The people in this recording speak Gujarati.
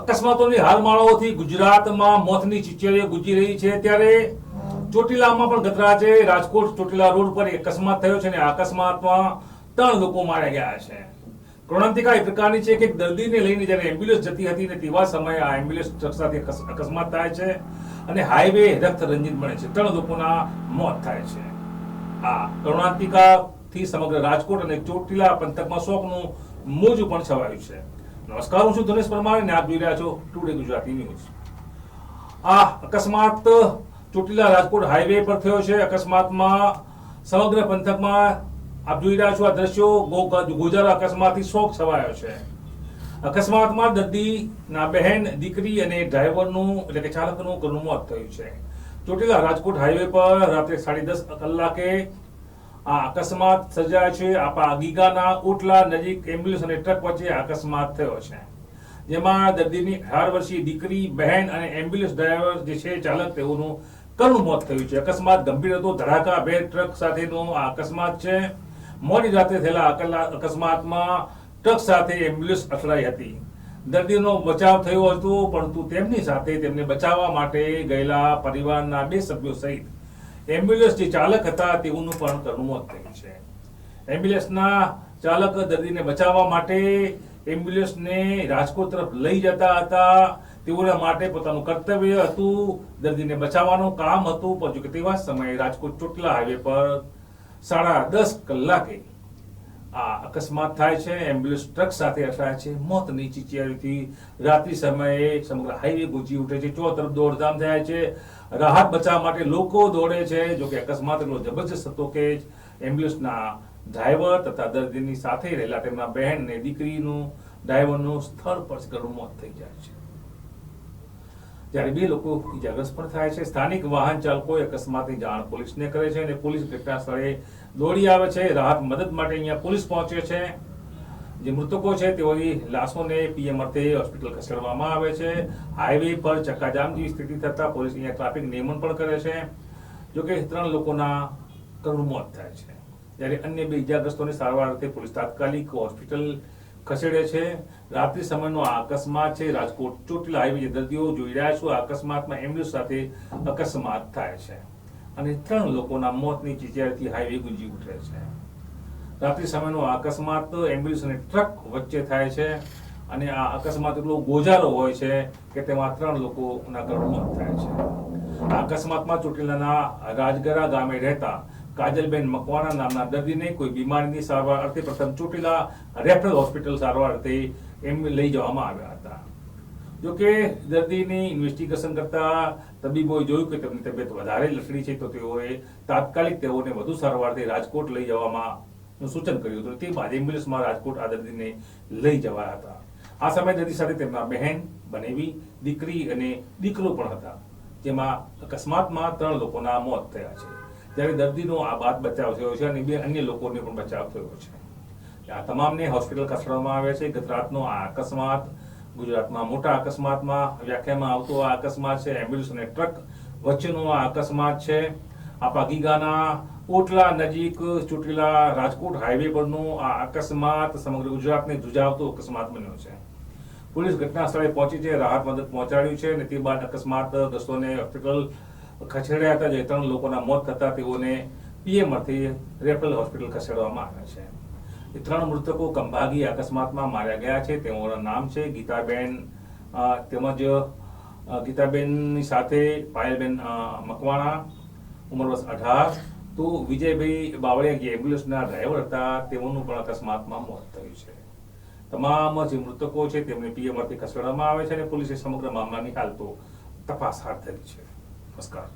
અકસ્માતોની હાલમાળાઓથી ગુજરાતમાં મોતની ચીચેડીઓ ગુંજી રહી છે. ત્યારે ચોટીલામાં પણ ગતરાજે રાજકોટ ચોટીલા રોડ પર અકસ્માત થયો છે અને અકસ્માતમાં ત્રણ લોકો માર્યા ગયા છે. કરુણાંતિકા એ પ્રકારની છે કે એક દર્દીને લઈને જ્યારે એમ્બ્યુલન્સ જતી હતી ને તેવા સમયે આ એમ્બ્યુલન્સ ટ્રક સાથે અકસ્માત થાય છે અને હાઈવે રક્ત રંજિત બને છે. ત્રણ લોકોના મોત થાય છે. આ કરુણાંતિકા થી સમગ્ર રાજકોટ અને ચોટીલા પંથકમાં શોકનું મોજું પણ છવાયું છે. નમસ્કાર, હું છું ધનેશ પરમાર અને આપ જોઈ રહ્યા છો ટુડે ગુજરાતી ન્યૂઝ આ અકસ્માત ચોટીલા રાજકોટ હાઈવે પર થયો છે. અકસ્માતમાં સમગ્ર પંથકમાં આપ જોઈ રહ્યા છો આ દ્રશ્યો. ગોજારા અકસ્માતથી શોક છવાયો છે. અકસ્માતમાં દર્દીના બહેન, દીકરી અને ડ્રાઈવરનું, એટલે કે ચાલકનું ઘરનું મોત થયું છે. ચોટીલા રાજકોટ હાઈવે પર રાત્રે સાડી દસ કલાકે આ અકસ્માત સર્જાયો છે. આપા ગીગાના ઓટલા નજીક એમ્બ્યુલન્સ અને ટ્રક વચ્ચે અકસ્માત થયો છે. જેમાં દર્દીની અઢાર વર્ષીય દીકરી, બહેન અને એમ્બ્યુલન્સ ડ્રાઈવર જે છે, ચાલક તેઓનું કરુણ મોત થયું છે. અકસ્માત ગંભીર હતો. ધડાકા, બે ટ્રક સાથેનો આ અકસ્માત છે. મોડી રાતે થયેલા અકસ્માતમાં ટ્રક સાથે એમ્બ્યુલન્સ અથડાઈ હતી. દર્દીનો બચાવ થયો હતો, પરંતુ તેમની સાથે તેમને બચાવવા માટે ગયેલા પરિવારના બે સભ્યો સહિત એમ્બ્યુલન્સ જે ચાલક હતા તેઓનું પણ કરુણ થયું છે. એમ્બ્યુલન્સના ચાલક દર્દીને બચાવવા માટે એમ્બ્યુલન્સને રાજકોટ તરફ લઈ જતા હતા. તેઓના માટે પોતાનું કર્તવ્ય હતું દર્દીને બચાવવાનું કામ હતું, પણ જો કે તેવા સમયે રાજકોટ ચોટલા હાઈવે પર સાડા દસ કલાકે અકસ્માત થાય છે, એમ્બ્યુલન્સ ટ્રક સાથે અથડાય છે મોતની ચીચિયારીથી રાત્રિ સમયે સમગ્ર હાઈવે ગુંજી ઉઠે છે, ચો તરફ દોડધામ થાય છે. રાહત બચાવવા માટે લોકો દોડે છે જો કે અકસ્માત એટલો જબરજસ્ત હતો કે એમ્બ્યુલન્સના ડ્રાઈવર તથા દર્દીની સાથે રહેલા તેમના બહેન ને દીકરીનું ડ્રાઈવરનું સ્થળ પર મોત થઈ જાય છે. જ્યારે બે લોકો ઇજાગ્રસ્ત પણ થાય છે. સ્થાનિક વાહન ચાલકોએ અકસ્માતની જાણ પોલીસને કરે છે અને પોલીસ ઘટના સ્થળે દોડી આવે છે. રાહત મદદ માટે અહીંયા પોલીસ પહોંચે છે. જે મૃતકો છે તેઓની લાશોને પીએમ અર્થે હોસ્પિટલ ખસેડવામાં આવે છે. હાઈવે પર ચક્કાજામ જેવી સ્થિતિ થતા પોલીસ અહીંયા ટ્રાફિક નિયમન પણ કરે છે. જોકે ત્રણ લોકોના કરુણ મોત થાય છે. જ્યારે અન્ય બે ઇજાગ્રસ્તોને સારવાર અર્થે પોલીસ તાત્કાલિક હોસ્પિટલ ખસેડે છે. રાત્રિ સમયનો આ અકસ્માત છે. રાજકોટ ચોટીલા હાઈવે દર્દીઓ જોઈ રહ્યા છો અકસ્માતમાં એમ્બ્યુલન્સ સાથે અકસ્માત થાય છે અને ત્રણ લોકોના મોતની ચીચિયારીથી હાઈવે ગુંજી ઉઠે છે. રાત્રિ સમયનો અકસ્માત એમ્બ્યુલન્સ અને ટ્રક વચ્ચે થાય છે અને આ અકસ્માત એટલો ગોજારો હોય છે કે તેમાં ત્રણ લોકોના કરુણ મોત થાય છે. અકસ્માતમાં ચોટીલાના રાજગરા ગામે રહેતા કાજલબેન મકવાણા નામના દર્દીને કોઈ બીમારીની સારવાર અર્થે પ્રથમ ચોટીલા રેફરલ હોસ્પિટલ સારવાર અર્થે એમ લઈ જવામાં આવ્યા હતા. જોકે દર્દીની ઇન્વેસ્ટિગેશન કરતા તબીબોએ જોયું કે તેમની તબિયત વધારે લથડી છે તો તેઓએ તાત્કાલિક તેઓને વધુ સારવારથી રાજકોટ લઈ જવામાં સૂચન કર્યું હતું. તે બાદ એમ્બ્યુલન્સમાં રાજકોટ આ દર્દીને લઈ જવાયા હતા. આ સમયે દર્દી સાથે તેમના બહેન, બનેવી, દીકરી અને દીકરો પણ હતા, જેમાં અકસ્માતમાં ત્રણ લોકોના મોત થયા છે. જ્યારે દર્દીનો આ બાદ બચાવ થયો છે અને બે અન્ય લોકોને પણ બચાવ થયો છે. આ તમામને હોસ્પિટલ ખસેડવામાં આવે છે. ગત રાતનો આ અકસ્માત, ગુજરાતમાં મોટા અકસ્માતમાં વ્યાખ્યામાં આવતો આ અકસ્માત છે. એમ્બ્યુલન્સ અને ટ્રક વચ્ચેનો આ અકસ્માત છે. આ પાગીગાના ઓટલા નજીક ચૂંટેલા રાજકોટ હાઈવે પરનો આ અકસ્માત સમગ્ર ગુજરાતને ધ્રુજાવતો અકસ્માત બન્યો છે. પોલીસ ઘટના સ્થળે પહોંચી છે, રાહત મદદ પહોંચાડ્યું છે અને તે બાદ અકસ્માતગ્રસ્તોને હોસ્પિટલ ખસેડ્યા હતા, જે ત્રણ લોકોના મોત થતા તેઓને પીએમઆરથી રેફરલ હોસ્પિટલ ખસેડવામાં આવ્યા છે. એ ત્રણ મૃતકો કંભાગી અકસ્માતમાં માર્યા ગયા છે. તેઓના નામ છે ગીતાબેન તેમજ ગીતાબેનની સાથે પાયલબેન મકવાણા, ઉંમર વર્ષ અઢાર. તો વિજયભાઈ બાવળિયા જે એમ્બ્યુલન્સના ડ્રાઈવર હતા તેઓનું પણ અકસ્માતમાં મોત થયું છે. તમામ જે મૃતકો છે, તેમને પીએમઆરથી ખસેડવામાં આવે છે અને પોલીસે સમગ્ર મામલાની હાલ તો તપાસ હાથ ધરી છે. નમસ્કાર